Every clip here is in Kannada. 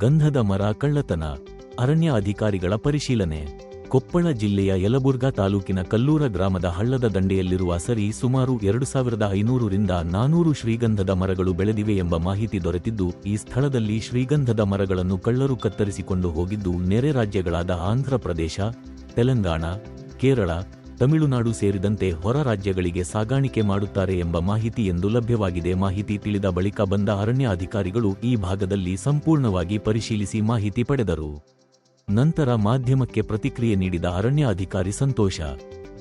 ಗಂಧದ ಮರ ಕಳ್ಳತನ ಅರಣ್ಯ ಅಧಿಕಾರಿಗಳ ಪರಿಶೀಲನೆ. ಕೊಪ್ಪಳ ಜಿಲ್ಲೆಯ ಯಲಬುರ್ಗಾ ತಾಲೂಕಿನ ಕಲ್ಲೂರ ಗ್ರಾಮದ ಹಳ್ಳದ ದಂಡೆಯಲ್ಲಿರುವ ಸರಿ ಸುಮಾರು ಎರಡು ಸಾವಿರದ ಐನೂರರಿಂದ ನಾನೂರು ಶ್ರೀಗಂಧದ ಮರಗಳು ಬೆಳೆದಿವೆ ಎಂಬ ಮಾಹಿತಿ ದೊರೆತಿದ್ದು, ಈ ಸ್ಥಳದಲ್ಲಿ ಶ್ರೀಗಂಧದ ಮರಗಳನ್ನು ಕಳ್ಳರು ಕತ್ತರಿಸಿಕೊಂಡು ಹೋಗಿದ್ದು ನೆರೆ ರಾಜ್ಯಗಳಾದ ಆಂಧ್ರಪ್ರದೇಶ ತೆಲಂಗಾಣ, ಕೇರಳ ತಮಿಳುನಾಡು ಸೇರಿದಂತೆ ಹೊರ ರಾಜ್ಯಗಳಿಗೆ ಸಾಗಾಣಿಕೆ ಮಾಡುತ್ತಾರೆ ಎಂಬ ಮಾಹಿತಿ ಎಂದು ಲಭ್ಯವಾಗಿದೆ. ಮಾಹಿತಿ ತಿಳಿದ ಬಳಿಕ ಬಂದ ಅರಣ್ಯ ಅಧಿಕಾರಿಗಳು ಈ ಭಾಗದಲ್ಲಿ ಸಂಪೂರ್ಣವಾಗಿ ಪರಿಶೀಲಿಸಿ ಮಾಹಿತಿ ಪಡೆದರು. ನಂತರ ಮಾಧ್ಯಮಕ್ಕೆ ಪ್ರತಿಕ್ರಿಯೆ ನೀಡಿದ ಅರಣ್ಯ ಅಧಿಕಾರಿ ಸಂತೋಷ.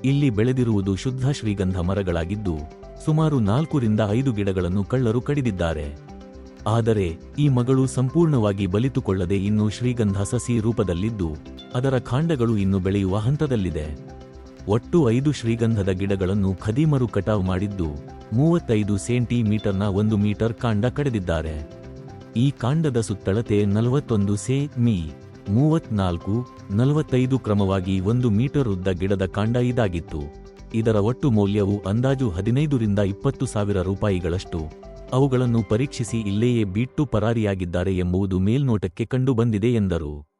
ಇಲ್ಲಿ ಬೆಳೆದಿರುವುದು ಶುದ್ಧ ಶ್ರೀಗಂಧ ಮರಗಳಾಗಿದ್ದು, ಸುಮಾರು ನಾಲ್ಕರಿಂದ ಐದು ಗಿಡಗಳನ್ನು ಕಳ್ಳರು ಕಡಿದಿದ್ದಾರೆ. ಆದರೆ, ಈ ಮಗಳು ಸಂಪೂರ್ಣವಾಗಿ ಬಲಿತುಕೊಳ್ಳದೆ ಇನ್ನೂ ಶ್ರೀಗಂಧ ಸಸಿ ರೂಪದಲ್ಲಿದ್ದು, ಅದರ ಕಾಂಡಗಳು ಇನ್ನು ಬೆಳೆಯುವ ಹಂತದಲ್ಲಿದೆ. ಒಟ್ಟು ಐದು ಶ್ರೀಗಂಧದ ಗಿಡಗಳನ್ನು ಖದೀಮರು ಕಟಾವು ಮಾಡಿದ್ದು ಮೂವತ್ತೈದು ಸೆಂಟಿಮೀಟರ್ನ ಒಂದು ಮೀಟರ್ ಕಾಂಡ ಕಡೆದಿದ್ದಾರೆ. ಈ ಕಾಂಡದ ಸುತ್ತಳತೆ ನಲವತ್ತೊಂದು ಸೆ ಮೀ ಮೂವತ್ನಾಲ್ಕು, ನಲವತ್ತೈದು ಕ್ರಮವಾಗಿ ಒಂದು ಮೀಟರ್ ಉದ್ದ ಗಿಡದ ಕಾಂಡ ಇದಾಗಿತ್ತು. ಇದರ ಒಟ್ಟು ಮೌಲ್ಯವು ಅಂದಾಜು ಹದಿನೈದರಿಂದ ಇಪ್ಪತ್ತು ಸಾವಿರ ರೂಪಾಯಿಗಳಷ್ಟು. ಅವುಗಳನ್ನು ಪರೀಕ್ಷಿಸಿ ಇಲ್ಲೇಯೇ ಬಿಟ್ಟು ಪರಾರಿಯಾಗಿದ್ದಾರೆ ಎಂಬುದು ಮೇಲ್ನೋಟಕ್ಕೆ ಕಂಡುಬಂದಿದೆ ಎಂದರು.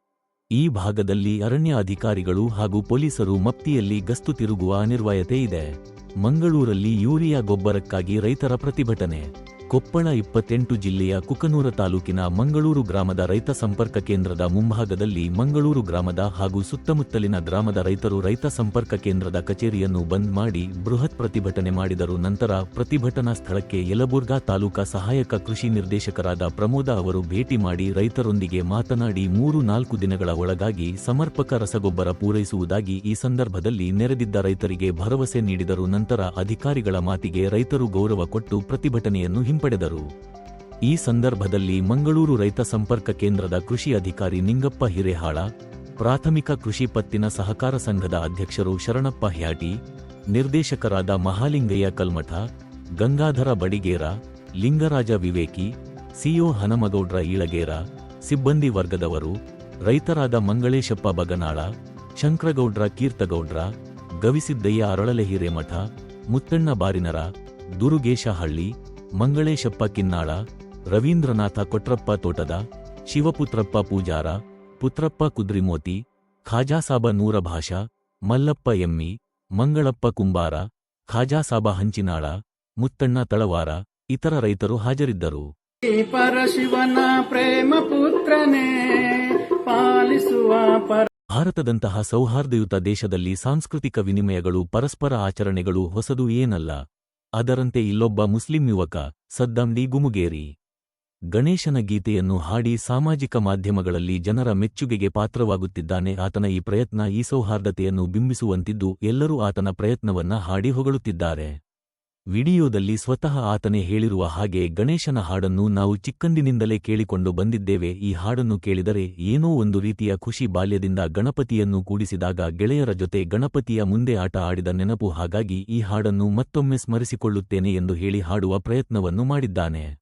ಈ ಭಾಗದಲ್ಲಿ ಅರಣ್ಯ ಅಧಿಕಾರಿಗಳು ಹಾಗೂ ಪೊಲೀಸರು ಮಪ್ತಿಯಲ್ಲಿ ಗಸ್ತು ತಿರುಗುವ ಅನಿರ್ವಾಯತೆ ಇದೆ. ಮಂಗಳೂರಲ್ಲಿ ಯೂರಿಯಾ ಗೊಬ್ಬರಕ್ಕಾಗಿ ರೈತರ ಪ್ರತಿಭಟನೆ. ಕೊಪ್ಪಳ ಇಪ್ಪತ್ತೆಂಟು ಜಿಲ್ಲೆಯ ಕುಕನೂರ ತಾಲೂಕಿನ ಮಂಗಳೂರು ಗ್ರಾಮದ ರೈತ ಸಂಪರ್ಕ ಕೇಂದ್ರದ ಮುಂಭಾಗದಲ್ಲಿ ಮಂಗಳೂರು ಗ್ರಾಮದ ಹಾಗೂ ಸುತ್ತಮುತ್ತಲಿನ ಗ್ರಾಮದ ರೈತರು ರೈತ ಸಂಪರ್ಕ ಕೇಂದ್ರದ ಕಚೇರಿಯನ್ನು ಬಂದ್ ಮಾಡಿ ಬೃಹತ್ ಪ್ರತಿಭಟನೆ ಮಾಡಿದರು. ನಂತರ ಪ್ರತಿಭಟನಾ ಸ್ಥಳಕ್ಕೆ ಯಲಬುರ್ಗಾ ತಾಲೂಕಾ ಸಹಾಯಕ ಕೃಷಿ ನಿರ್ದೇಶಕರಾದ ಪ್ರಮೋದ ಅವರು ಭೇಟಿ ಮಾಡಿ ರೈತರೊಂದಿಗೆ ಮಾತನಾಡಿ ಮೂರು ನಾಲ್ಕು ದಿನಗಳ ಒಳಗಾಗಿ ಸಮರ್ಪಕ ರಸಗೊಬ್ಬರ ಪೂರೈಸುವುದಾಗಿ ಈ ಸಂದರ್ಭದಲ್ಲಿ ನೆರೆದಿದ್ದ ರೈತರಿಗೆ ಭರವಸೆ ನೀಡಿದರು. ನಂತರ ಅಧಿಕಾರಿಗಳ ಮಾತಿಗೆ ರೈತರು ಗೌರವ ಕೊಟ್ಟು ಪ್ರತಿಭಟನೆಯನ್ನು ಹಿಂಪಡೆದರು ಈ ಸಂದರ್ಭದಲ್ಲಿ ಮಂಗಳೂರು ರೈತ ಸಂಪರ್ಕ ಕೇಂದ್ರದ ಕೃಷಿ ಅಧಿಕಾರಿ ನಿಂಗಪ್ಪ ಹಿರೇಹಾಳ, ಪ್ರಾಥಮಿಕ ಕೃಷಿ ಪತ್ತಿನ ಸಹಕಾರ ಸಂಘದ ಅಧ್ಯಕ್ಷರು ಶರಣಪ್ಪ ಹ್ಯಾಟಿ, ನಿರ್ದೇಶಕರಾದ ಮಹಾಲಿಂಗಯ್ಯ ಕಲ್ಮಠ, ಗಂಗಾಧರ ಬಡಿಗೇರ, ಲಿಂಗರಾಜ ವಿವೇಕಿ, ಸಿಒ ಹನಮಗೌಡ್ರ ಈಳಗೇರ, ಸಿಬ್ಬಂದಿ ವರ್ಗದವರು, ರೈತರಾದ ಮಂಗಳೇಶಪ್ಪ ಬಗನಾಳ, ಶಂಕ್ರಗೌಡ್ರ ಕೀರ್ತಗೌಡ್ರ, ಗವಿಸಿದ್ದಯ್ಯ ಅರಳಲೆ ಹಿರೇಮಠ ಮುತ್ತಣ್ಣ ಬಾರಿನರ, ದುರುಗೇಶ ಹಳ್ಳಿ ಮಂಗಳೇಶಪ್ಪ ಕಿನ್ನಾಳ ರವೀಂದ್ರನಾಥ ಕೊಟ್ರಪ್ಪ ತೋಟದ ಶಿವಪುತ್ರಪ್ಪ ಪೂಜಾರ ಪುತ್ರಪ್ಪ ಕುದ್ರಿಮೋತಿ ಖಾಜಾಸಾಬ ನೂರಭಾಷಾ ಮಲ್ಲಪ್ಪ ಎಮ್ಮಿ ಮಂಗಳಪ್ಪ ಕುಂಬಾರ ಖಾಜಾಸಾಬ ಹಂಚಿನಾಳ ಮುತ್ತಣ್ಣ ತಳವಾರ ಇತರ ರೈತರು ಹಾಜರಿದ್ದರು. ಪರಶಿವನ ಪ್ರೇಮ ಪುತ್ರನೇ ಪಾಲಿಸುವ ಪರ ಭಾರತದಂತಹ ಸೌಹಾರ್ದಯುತ ದೇಶದಲ್ಲಿ ಸಾಂಸ್ಕೃತಿಕ ವಿನಿಮಯಗಳು ಪರಸ್ಪರ ಆಚರಣೆಗಳು ಹೊಸದು ಏನಲ್ಲ. ಅದರಂತೆ ಇಲ್ಲೊಬ್ಬ ಮುಸ್ಲಿಂ ಯುವಕ ಸದ್ದಾಂಡಿ ಗುಮುಗೇರಿ. ಗಣೇಶನ ಗೀತೆಯನ್ನು ಹಾಡಿ ಸಾಮಾಜಿಕ ಮಾಧ್ಯಮಗಳಲ್ಲಿ ಜನರ ಮೆಚ್ಚುಗೆಗೆ ಪಾತ್ರವಾಗುತ್ತಿದ್ದಾನೆ. ಆತನ ಈ ಪ್ರಯತ್ನ ಈ ಸೌಹಾರ್ದತೆಯನ್ನು ಬಿಂಬಿಸುವಂತಿದ್ದು ಎಲ್ಲರೂ ಆತನ ಪ್ರಯತ್ನವನ್ನ ಹಾಡಿ ಹೊಗಳುತ್ತಿದ್ದಾರೆ. ವಿಡಿಯೋದಲ್ಲಿ ಸ್ವತಃ ಆತನೇ ಹೇಳಿರುವ ಹಾಗೆ ಗಣೇಶನ ಹಾಡನ್ನು ನಾವು ಚಿಕ್ಕಂದಿನಿಂದಲೇ ಕೇಳಿಕೊಂಡು ಬಂದಿದ್ದೇವೆ. ಈ ಹಾಡನ್ನು ಕೇಳಿದರೆ ಏನೋ ಒಂದು ರೀತಿಯ ಖುಷಿ ಬಾಲ್ಯದಿಂದ ಗಣಪತಿಯನ್ನು ಕೂಡಿಸಿದಾಗ ಗೆಳೆಯರ ಜೊತೆ ಗಣಪತಿಯ ಮುಂದೆ ಆಟ ಆಡಿದ ನೆನಪು. ಹಾಗಾಗಿ ಈ ಹಾಡನ್ನು ಮತ್ತೊಮ್ಮೆ ಸ್ಮರಿಸಿಕೊಳ್ಳುತ್ತೇನೆ ಎಂದು ಹೇಳಿ ಹಾಡುವ ಪ್ರಯತ್ನವನ್ನು ಮಾಡಿದ್ದಾನೆ.